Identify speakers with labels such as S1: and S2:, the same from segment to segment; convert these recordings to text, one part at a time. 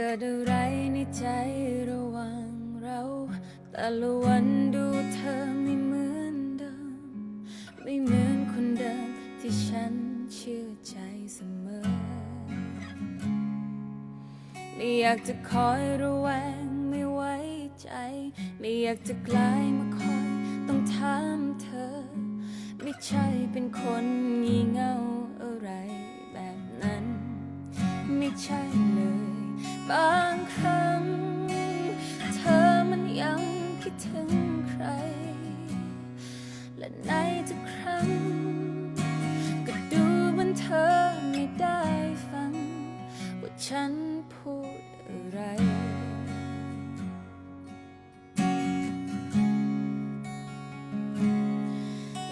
S1: กิดอะไรในใจระหว่างเรา แต่ละวันดูเธอไม่เหมือนเดิม ไม่เหมือนคนเดิมที่ฉันเชื่อใจเสมอ ไม่อยากจะคอยระแวงไม่ไว้ใจ ไม่อยากจะกลายมาคอยต้องถามเธอ ไม่ใช่เป็นคนงี่เง่า คิดถึงใคร และในทุกครั้ง ก็ดูเหมันเธอไม่ได้ฟัง ว่าฉันพูดอะไร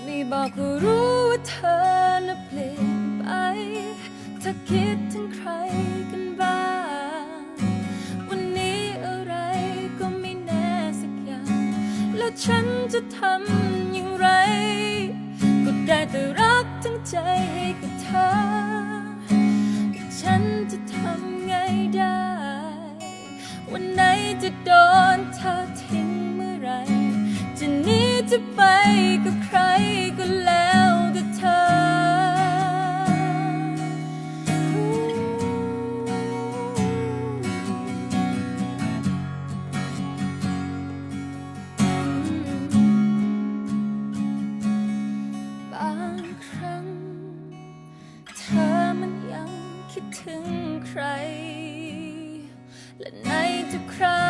S1: ไม่บอกก็รู้ว่าเธอน่ะเปลี่ยน ฉันจะทำ ถึงใคร และในทุกครั้ง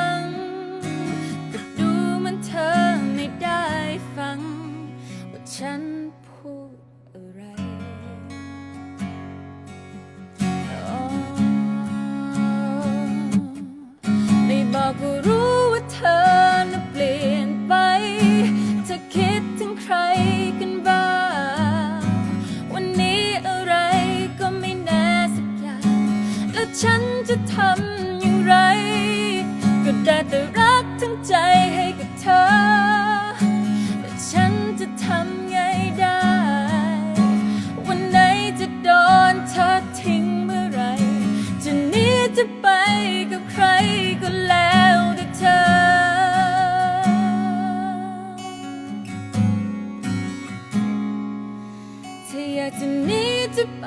S1: ฉันจะทำอย่างไร ก็ได้แต่รักทั้งใจให้กับเธอ แต่ฉันจะทำไงได้ วันไหนจะโดนเธอทิ้งเมื่อไร จะนีจะไปกับใครก็แล้วแต่เธอถ้อยากจะหนีจะไป